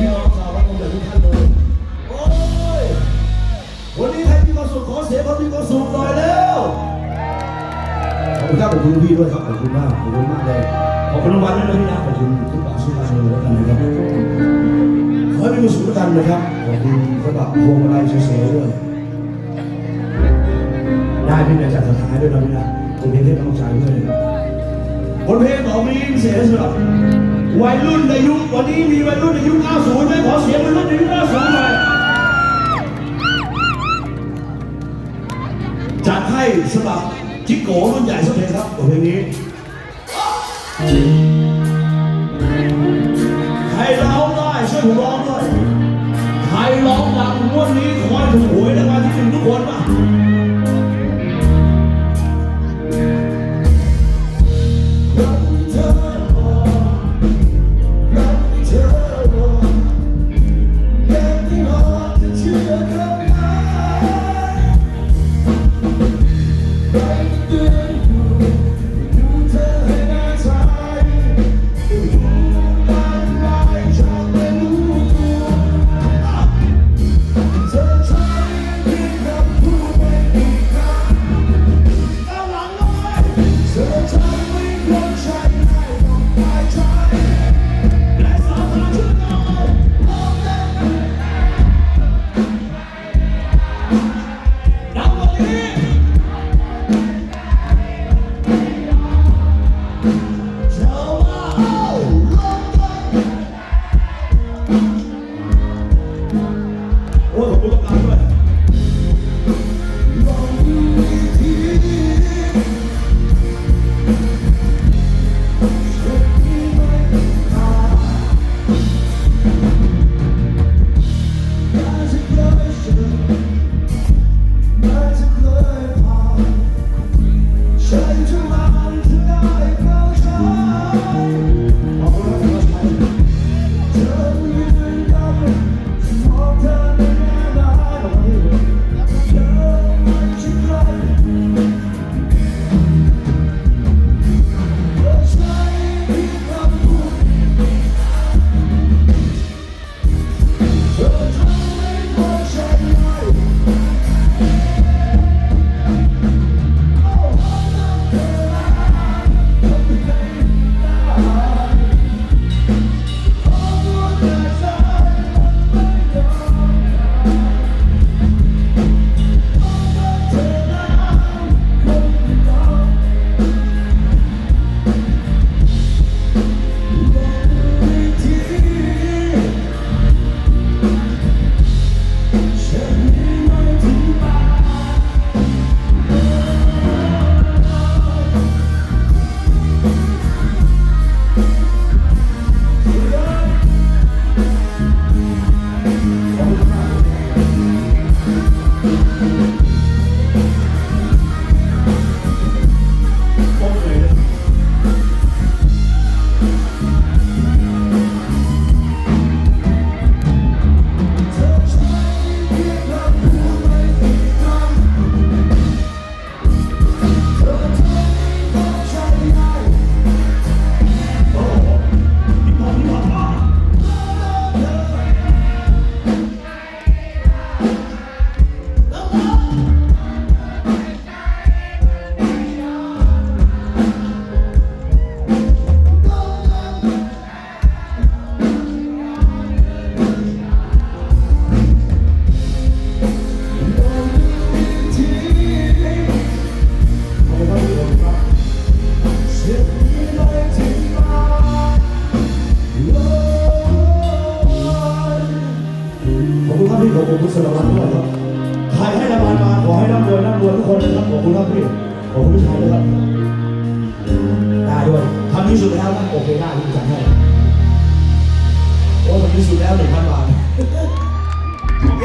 พี่น้องชาวบ้านของเดือทุกท่านเลยโอ้ยวันนี้ใครมีความสุขขอเสียงคนมีความสุขหน่อยแล้วขอบคุณครับขอบคุณพี่ด้วยครับขอบคุณมากขอบคุณมากเลยขอบคุณรางวัลด้วยนะพี่นะขอบคุณทุกบาททุกบาทเลยแล้วกันนะครับขอให้มีความสุขกท่านนะครับขอบคุณสำหรับพวงมาลัยสวยๆด้วยได้พี่เนี่ยจัดสุดท้ายด้วยนะพี่นะผมเพลงที่กำลังใจด้วยนะครับบทเพลงของนี้เสียสำหรับ วัยรุ่นในยุควันนี้มีวัยรุ่นในยุค 90ไหมขอเสียงวัยรุ่นในยุค 90หน่อยจัดให้สำหรับจิกโกรุ่นใหญ่สักเพลงครับบทเพลงนี้ ให้เราได้ช่วยผมร้อง ม ขอบคุณครับพี่ขอบคุณสารวัตรด้วยครับใครให้รางวัลมาขอให้ร่ำรวยร่ำรวยทุกคนนะครับขอบคุณครับพี่ขอบคุณผู้ชายด้วยครับได้ด้วยทำที่สุดแล้วนะโอเคได้ที่จัดให้โอ้ทำที่สุดแล้วหนึ่งพันบาทโอเค